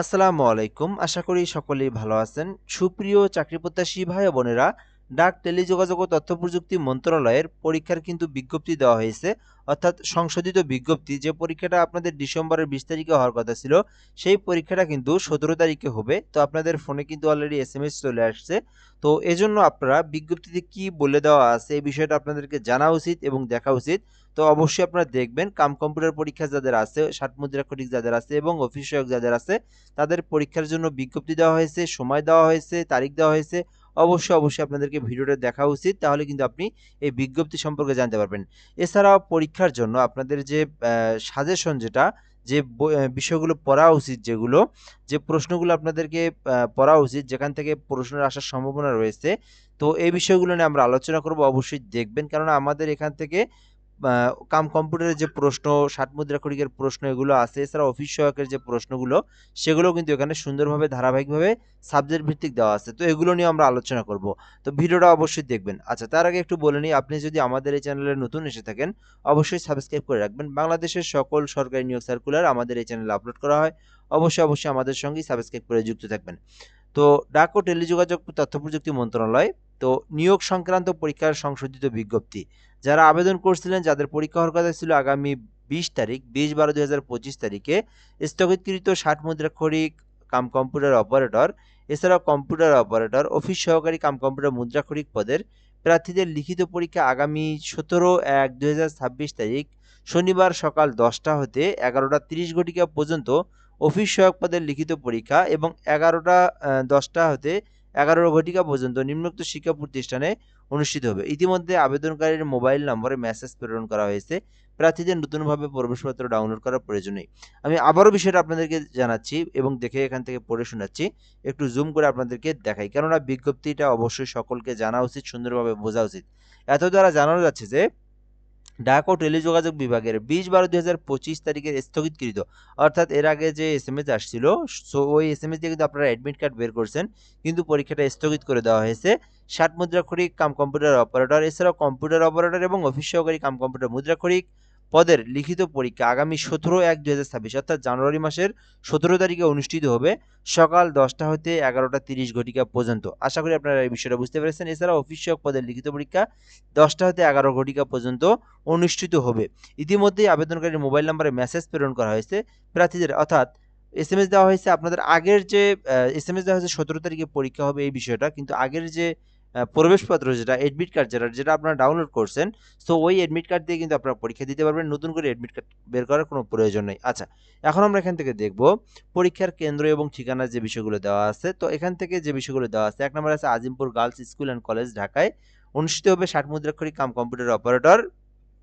আসসালামু আলাইকুম। আশা করি সকলেই ভালো আছেন। সুপ্রিয় চাকরি প্রত্যাশী ভাই বোনেরা ডাক টেলিযোগাযোগ ও তথ্য প্রযুক্তি মন্ত্রণালয়ের পরীক্ষার কিন্তু বিজ্ঞপ্তি দেওয়া হয়েছে। অর্থাৎ সংশোধিত বিজ্ঞপ্তি, যে পরীক্ষাটা আপনাদের ডিসেম্বরের বিশ তারিখে হওয়ার কথা ছিল, সেই পরীক্ষাটা কিন্তু সতেরো তারিখে হবে। তো আপনাদের ফোনে কিন্তু অলরেডি এস এম এস চলে আসছে। তো এজন্য আপনারা বিজ্ঞপ্তিতে কি বলে দেওয়া আছে, এই বিষয়টা আপনাদেরকে জানা উচিত এবং দেখা উচিত। তো অবশ্যই আপনারা দেখবেন, কাম কম্পিউটার পরীক্ষা যাদের আছে, ষাট মুদ্রা কটিক যাদের আছে এবং অফিস সহায়ক যাদের আছে, তাদের পরীক্ষার জন্য বিজ্ঞপ্তি দেওয়া হয়েছে, সময় দেওয়া হয়েছে, তারিখ দেওয়া হয়েছে। অবশ্যই অবশ্যই আপনাদেরকে ভিডিওটা দেখা উচিত। তাহলে কিন্তু আপনি এই বিজ্ঞপ্তি সম্পর্কে জানতে পারবেন। এছাড়াও পরীক্ষার জন্য আপনাদের যে সাজেশন যেটা, যে বিষয়গুলো পড়া উচিত যেগুলো, যে প্রশ্নগুলো আপনাদেরকে পড়া উচিত, যেখান থেকে প্রশ্নের আসার সম্ভাবনা রয়েছে, তো এই বিষয়গুলো নিয়ে আমরা আলোচনা করব। অবশ্যই দেখবেন। কেননা আমাদের এখান থেকে কাম কম্পিউটারের যে প্রশ্ন ষাট মুদ্রা কড়িকের প্রশ্ন এগুলো আছে, এছাড়া অফিস সহায়কের যে প্রশ্নগুলো, সেগুলো কিন্তু এখানে সুন্দরভাবে, ধারাবাহিকভাবে সাবজেক্ট ভিত্তিক দেওয়া আছে। তো এগুলো নিয়ে আমরা আলোচনা করব। তো ভিডিওটা অবশ্যই দেখবেন। আচ্ছা তার আগে একটু বলে নিই, আপনি যদি আমাদের এই চ্যানেলে নতুন এসে থাকেন, অবশ্যই সাবস্ক্রাইব করে রাখবেন। বাংলাদেশের সকল সরকারি নিয়োগ সার্কুলার আমাদের এই চ্যানেলে আপলোড করা হয়। অবশ্যই অবশ্যই আমাদের সঙ্গেই সাবস্ক্রাইব করে যুক্ত থাকবেন। তো ডাক ও টেলিযোগাযোগ তথ্য প্রযুক্তি মন্ত্রণালয়, তো নিয়োগ সংক্রান্ত পরীক্ষার সংশোধিত বিজ্ঞপ্তি। যারা আবেদন করছিলেন, যাদের পরীক্ষা হওয়ার কথা ছিল আগামী বিশ তারিখ, বিশ বারো দুই হাজার পঁচিশ তারিখে স্থগিতকৃত ষাট মুদ্রাক্ষরিক কাম কম্পিউটার অপারেটর, এছাড়াও কম্পিউটার অপারেটর, অফিস সহকারী কাম কম্পিউটার মুদ্রাক্ষরিক পদের প্রার্থীদের লিখিত পরীক্ষা আগামী সতেরো এক দুই তারিখ, শনিবার সকাল দশটা হতে এগারোটা তিরিশ ঘটিকা পর্যন্ত অফিস সহায়ক পদের লিখিত পরীক্ষা এবং এগারোটা দশটা হতে এগারো ঘটিকা পর্যন্ত নিম্নোক্ত শিক্ষা প্রতিষ্ঠানে অনুষ্ঠিত হবে। ইতিমধ্যে আবেদনকারীর মোবাইল নম্বরে মেসেজ প্রেরণ করা হয়েছে। প্রার্থীদের নতুনভাবে প্রবেশপত্র ডাউনলোড করার প্রয়োজন নেই। আমি আবারও বিষয়টা আপনাদেরকে জানাচ্ছি এবং দেখে এখান থেকে পড়ে শোনাচ্ছি। একটু জুম করে আপনাদেরকে দেখাই। কেননা বিজ্ঞপ্তিটা অবশ্যই সকলকে জানা উচিত, সুন্দরভাবে বোঝা উচিত। এত দ্বারা জানানো যাচ্ছে যে ডাক ও টেলিযোগাযোগ বিভাগের বিশ বারো দুই পঁচিশ তারিখের স্থগিতকৃত। অর্থাৎ এর আগে যে এস এম এস আসছিল, সো ওই এস এম এস দিয়ে কিন্তু আপনারা অ্যাডমিট কার্ড বের করছেন, কিন্তু পরীক্ষাটা স্থগিত করে দেওয়া হয়েছে। ষাট মুদ্রাক্ষরিক কাম কম্পিউটার অপারেটর এছাড়াও কম্পিউটার অপারেটর এবং অফিস সহকারী কাম কম্পিউটার মুদ্রাক্ষরিক পদের লিখিত পরীক্ষা আগামী সতেরো এক দুই হাজার ছাব্বিশ, অর্থাৎ জানুয়ারি মাসের সতেরো তারিখে অনুষ্ঠিত হবে সকাল দশটা হতে এগারোটা তিরিশ ঘটিকা পর্যন্ত। আশা করি আপনারা এই বিষয়টা বুঝতে পেরেছেন। এছাড়া অফিস পদের লিখিত পরীক্ষা দশটা হতে এগারো ঘটিকা পর্যন্ত অনুষ্ঠিত হবে। ইতিমধ্যেই আবেদনকারীর মোবাইল নম্বরে মেসেজ প্রেরণ করা হয়েছে। প্রার্থীদের, অর্থাৎ এস এম এস দেওয়া হয়েছে। আপনাদের আগের যে এস এম এস দেওয়া হয়েছে সতেরো তারিখে পরীক্ষা হবে এই বিষয়টা। কিন্তু আগের যে প্রবেশপত্র যেটা এডমিট কার্ড যেটা যেটা আপনারা ডাউনলোড করছেন সো ওই এডমিট কার্ড দিয়ে কিন্তু আপনারা পরীক্ষা দিতে পারবেন, নতুন করে এডমিট কার্ড বের করার কোনো প্রয়োজন নেই। আচ্ছা এখন আমরা এখান থেকে দেখব পরীক্ষার কেন্দ্র এবং ঠিকানার যে বিষয়গুলো দেওয়া আছে। তো এখান থেকে যে বিষয়গুলো দেওয়া আছে, এক নম্বর আছে Azimpur girls school and college, ঢাকায়। অনুষ্ঠিত হবে ষাট মুদ্রাক্ষরিক কাম কম্পিউটার অপারেটর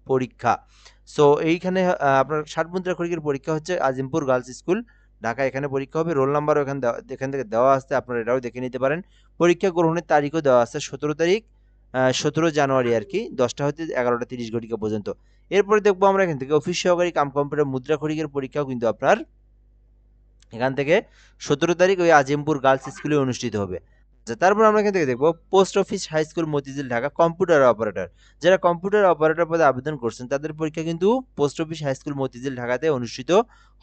পরীক্ষা। সো এইখানে আপনার ষাট মুদ্রাক্ষরিকের পরীক্ষা হচ্ছে আজিমপুর গার্লস স্কুল ঢাকা এখানে পরীক্ষা হবে, রোল নাম্বারও এখানে এখান থেকে দেওয়া আসতে আপনারা এটাও দেখে নিতে পারেন। পরীক্ষা গ্রহণের তারিখও দেওয়া আছে, সতেরো তারিখ সতেরো জানুয়ারি আর কি, দশটা হতে এগারোটা তিরিশ ঘটিকা পর্যন্ত। এরপরে দেখব আমরা এখান থেকে অফিস সহকারী কাম কম্পিউটার মুদ্রা খড়িকের পরীক্ষাও কিন্তু আপনার এখান থেকে সতেরো তারিখ ওই আজিমপুর গার্লস স্কুলে অনুষ্ঠিত হবে। আচ্ছা তারপর আমরা কিন্তু দেখব post office high school Motijheel, Dhaka computer operator যারা কম্পিউটার অপারেটর পদে আবেদন করছেন, তাদের পরীক্ষা কিন্তু post office high school Motijheel, ঢাকাতে অনুষ্ঠিত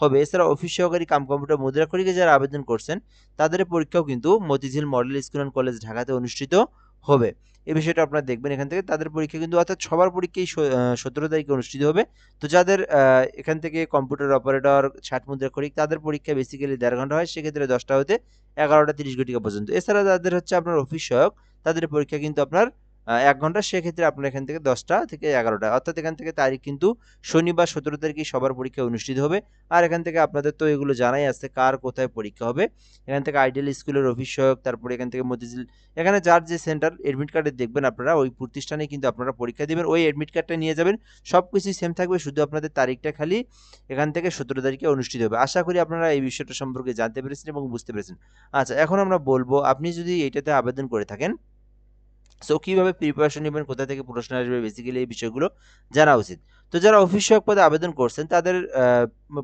হবে। এছাড়া অফিস সহকারী কাম কম্পিউটার মুদ্রা খড়িকে যারা আবেদন করছেন, তাদের পরীক্ষাও কিন্তু Motijheel model school and college ঢাকাতে অনুষ্ঠিত হবে। এই বিষয়টা আপনারা দেখবেন এখান থেকে। তাদের পরীক্ষা কিন্তু অর্থাৎ সবার পরীক্ষাই সতেরো তারিখে অনুষ্ঠিত হবে। তো যাদের এখান থেকে কম্পিউটার অপারেটর ষাট মুদ্রা করিক, তাদের পরীক্ষা বেসিক্যালি দেড় ঘণ্টা হয়। সেক্ষেত্রে দশটা হতে এগারোটা তিরিশ ঘটিকা পর্যন্ত। এছাড়া যাদের হচ্ছে আপনার অফিস সহায়ক। তাদের পরীক্ষা কিন্তু আপনার এক ঘণ্টা, সেক্ষেত্রে আপনার এখান থেকে দশটা থেকে এগারোটা। অর্থাৎ এখান থেকে তারিখ কিন্তু শনিবার সতেরো তারিখে সবার পরীক্ষা অনুষ্ঠিত হবে। আর এখান থেকে আপনাদের তো এগুলো জানাই আছে কার কোথায় পরীক্ষা হবে। এখান থেকে আইডিয়াল স্কুলের সহায়ক তারপরে এখান থেকে মতিঝিল, এখানে যার যে সেন্টার এডমিট কার্ডে দেখবেন আপনারা, ওই প্রতিষ্ঠানে কিন্তু আপনারা পরীক্ষা দিবেন। ওই এডমিট কার্ডটা নিয়ে যাবেন। সব কিছুই সেম থাকবে, শুধু আপনাদের তারিখটা খালি এখান থেকে সতেরো তারিখে অনুষ্ঠিত হবে। আশা করি আপনারা এই বিষয়টা সম্পর্কে জানতে পেরেছেন এবং বুঝতে পেরেছেন। আচ্ছা এখন আমরা বলব, আপনি যদি এইটাতে আবেদন করে থাকেন সো কীভাবে প্রিপারেশন নেবেন কোথা থেকে প্রশ্ন আসবে বেসিক্যালি এই বিষয়গুলো জানা উচিত। তো যারা অফিস সহায়ক পদে আবেদন করছেন, তাদের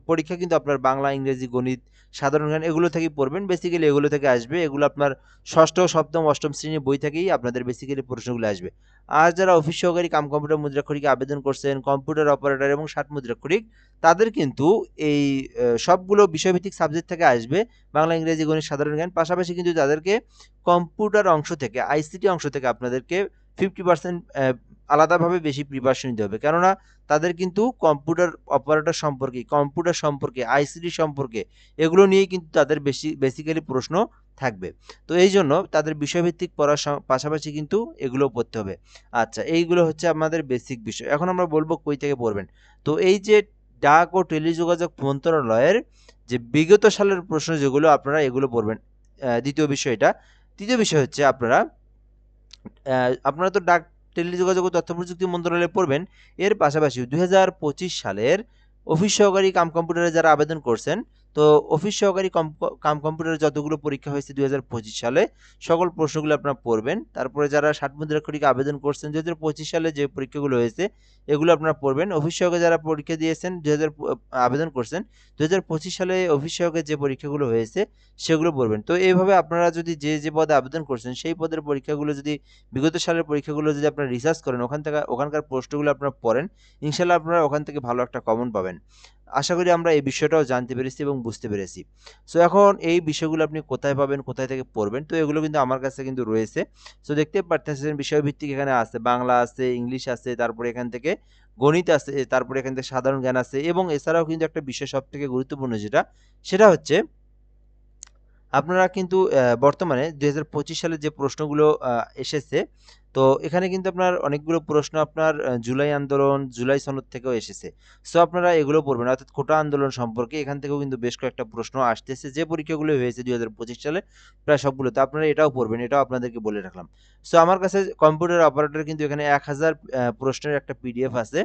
পরীক্ষা কিন্তু আপনার বাংলা, ইংরেজি, গণিত, সাধারণ জ্ঞান এগুলো থেকেই পড়বেন। বেসিক্যালি এগুলো থেকে আসবে। এগুলো আপনার ষষ্ঠ, সপ্তম, অষ্টম শ্রেণির বই থেকেই আপনাদের বেসিক্যালি প্রশ্নগুলো আসবে। আর যারা অফিস সহকারী কাম কম্পিউটার মুদ্রাক্ষরিকে আবেদন করছেন, কম্পিউটার অপারেটর এবং ষাট মুদ্রাক্ষরিক, তাদের কিন্তু এই সবগুলো বিষয়ভিত্তিক সাবজেক্ট থেকে আসবে। বাংলা, ইংরেজি, গণিত, সাধারণ জ্ঞান। পাশাপাশি কিন্তু তাদেরকে কম্পিউটার অংশ থেকে আইসিটি অংশ থেকে আপনাদেরকে ফিফটি পার্সেন্ট আলাদাভাবে বেশি প্রিপারেশন নিতে হবে। কেননা তাদের কিন্তু কম্পিউটার অপারেটর সম্পর্কে কম্পিউটার সম্পর্কে আইসিটি সম্পর্কে এগুলো নিয়েই কিন্তু তাদের বেশি বেসিক্যালি প্রশ্ন থাকবে। তো এই জন্য তাদের বিষয়ভিত্তিক পড়ার পাশাপাশি কিন্তু এগুলো পড়তে হবে। আচ্ছা এইগুলো হচ্ছে আমাদের বেসিক বিষয়। এখন আমরা বলব কই থেকে পড়বেন। তো এই যে ডাক ও টেলিযোগাযোগ মন্ত্রণালয়ের যে বিগত সালের প্রশ্ন যেগুলো আপনারা এগুলো পড়বেন দ্বিতীয় বিষয় এটা তৃতীয় বিষয় হচ্ছে আপনারা আপনারা তো ডাক টেলিযোগাযোগ ও তথ্য প্রযুক্তি মন্ত্রণালয়ে পড়বেন। এর পাশাপাশি দুই হাজার পঁচিশ সালের অফিস সহকারী কাম কম্পিউটারে যারা আবেদন করছেন তো অফিস সহকারী কম কাম কম্পিউটারে যতগুলো পরীক্ষা হয়েছে দুই হাজার পঁচিশ সালে, সকল প্রশ্নগুলো আপনারা পড়বেন। তারপরে যারা ষাট মুদ্রাক্ষরিকে আবেদন করছেন, দুই হাজার সালে যে পরীক্ষাগুলো হয়েছে, এগুলো আপনারা পড়বেন। অফিস সহকারে যারা পরীক্ষা দিয়েছেন, দুই হাজার আবেদন করছেন, দুই হাজার সালে অফিস সহকারে যে পরীক্ষাগুলো হয়েছে, সেগুলো পড়বেন। তো এইভাবে আপনারা যদি যে যে পদে আবেদন করছেন, সেই পদের পরীক্ষাগুলো যদি, বিগত সালের পরীক্ষাগুলো যদি আপনারা রিসার্চ করেন, ওখান থেকে, ওখানকার প্রশ্নগুলো আপনারা পড়েন ইনশাল্লাহ আপনারা ওখান থেকে ভালো একটা কমন পাবেন। আশা করি আমরা এই বিষয়টাও জানতে পেরেছি এবং বুঝতে পেরেছি। সো এখন এই বিষয়গুলো আপনি কোথায় পাবেন, কোথায় থেকে পড়বেন, তো এগুলো কিন্তু আমার কাছে কিন্তু রয়েছে। সো দেখতে পারতেছেন বিষয়ভিত্তিক এখানে আছে, বাংলা আছে, ইংলিশ আছে, তারপরে এখান থেকে গণিত আছে, তারপরে এখান থেকে সাধারণ জ্ঞান আছে এবং এছাড়াও কিন্তু একটা বিষয় সব থেকে গুরুত্বপূর্ণ যেটা, সেটা হচ্ছে আপনারা কিন্তু বর্তমানে দুই হাজার পঁচিশ সালে যে প্রশ্নগুলো এসেছে তো এখানে কিন্তু আপনার অনেকগুলো প্রশ্ন আপনার জুলাই আন্দোলন, জুলাই সনদ থেকেও এসেছে। সো আপনারা এগুলো পড়বেন। অর্থাৎ কোটা আন্দোলন সম্পর্কে এখান থেকেও কিন্তু বেশ কয়েকটা প্রশ্ন আসতেছে। যে পরীক্ষাগুলো হয়েছে দু হাজার পঁচিশ সালে, প্রায় সবগুলো। তো আপনারা এটাও পড়বেন, এটাও আপনাদেরকে বলে রাখলাম। সো আমার কাছে কম্পিউটার অপারেটর কিন্তু এখানে এক হাজার প্রশ্নের একটা পিডিএফ আছে।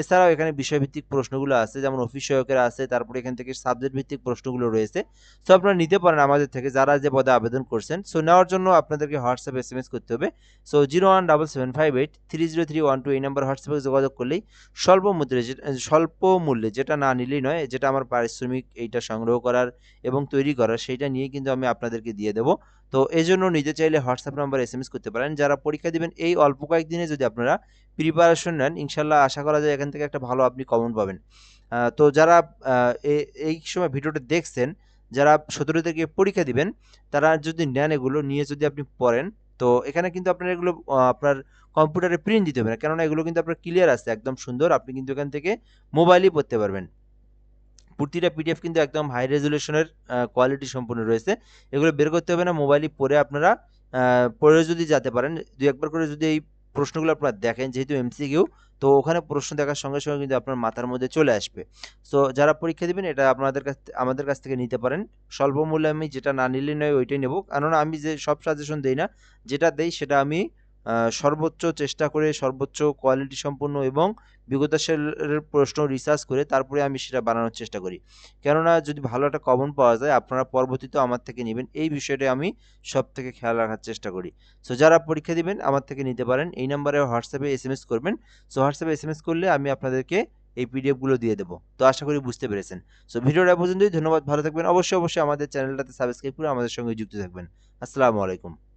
এছাড়াও এখানে বিষয়ভিত্তিক প্রশ্নগুলো আছে, যেমন অফিস সহায়কের আছে, তারপরে এখান থেকে সাবজেক্ট ভিত্তিক প্রশ্নগুলো রয়েছে। সো আপনারা নিতে পারেন আমাদের থেকে, যারা যে পদে আবেদন করছেন। সো নেওয়ার জন্য আপনাদেরকে হোয়াটসঅ্যাপ এস করতে হবে। So zero one double seven five eight three zero three one two এই নাম্বার হোয়াটসঅ্যাপে যোগাযোগ করলেই স্বল্প মূল্যে স্বল্প মূল্যে যেটা না নিলেই নয়, যেটা আমার পারিশ্রমিক, এইটা সংগ্রহ করার এবং তৈরি করার, সেইটা নিয়ে কিন্তু আমি আপনাদেরকে দিয়ে দেবো। তো এই জন্য নিতে চাইলে WhatsApp number S M S করতে পারেন। যারা পরীক্ষা দিবেন, এই অল্প কয়েকদিনে যদি আপনারা প্রিপারেশন নেন, ইনশাল্লাহ আশা করা যায় এখান থেকে একটা ভালো আপনি কমন পাবেন। তো যারা এই সময় ভিডিওটা দেখছেন, যারা সতেরো পরীক্ষা দিবেন, তারা যদি নেন এগুলো, নিয়ে যদি আপনি পড়েন তো এখানে কিন্তু আপনার এগুলো আপনার কম্পিউটারে প্রিন্ট দিতে হবে না। কেননা এগুলো কিন্তু আপনার ক্লিয়ার আছে, একদম সুন্দর। আপনি কিন্তু এখান থেকে মোবাইলই পড়তে পারবেন। প্রতিটা পিডিএফ কিন্তু একদম হাই রেজুলেশনের কোয়ালিটি সম্পূর্ণ রয়েছে। এগুলো বের করতে হবে না মোবাইলই পরে আপনারা পরে যদি যেতে পারেন দু একবার করে যদি এই প্রশ্নগুলো আপনারা দেখেন, যেহেতু এমসিকিউ তো ওখানে প্রশ্ন দেখার সঙ্গে সঙ্গে কিন্তু আপনার মাথার মধ্যে চলে আসবে। সো যারা পরীক্ষা দেবেন, এটা আপনাদের কাছ আমাদের কাছ থেকে নিতে পারেন। স্বল্প মূল্যে আমি যেটা না নিলে নয়, ওইটাই নেব। কেননা আমি যে সব সাজেশন দিই না, যেটা দেই সেটা আমি সর্বোচ্চ চেষ্টা করে, সর্বোচ্চ কোয়ালিটি সম্পন্ন এবং বিগত সালের প্রশ্ন রিসার্চ করে তারপরে আমি সেটা বানানোর চেষ্টা করি। কেননা যদি ভালো একটা কমন পাওয়া যায়, আপনারা পরবর্তীতে আমার থেকে নেবেন। এই বিষয়টা আমি সব থেকে খেয়াল রাখার চেষ্টা করি। সো যারা পরীক্ষা দিবেন, আমার থেকে নিতে পারেন। এই নাম্বারে হোয়াটসঅ্যাপে এস এম এস করবেন। সো হোয়াটসঅ্যাপে এস এম এস করলে আমি আপনাদেরকে এই পিডিএফগুলো দিয়ে দেবো। তো, আশা করি বুঝতে পেরেছেন। সো ভিডিওটা পর্যন্তই। ধন্যবাদ। ভালো থাকবেন। অবশ্যই অবশ্যই আমাদের চ্যানেলটাতে সাবস্ক্রাইব করে আমাদের সঙ্গে যুক্ত থাকবেন। আসসালামু আলাইকুম।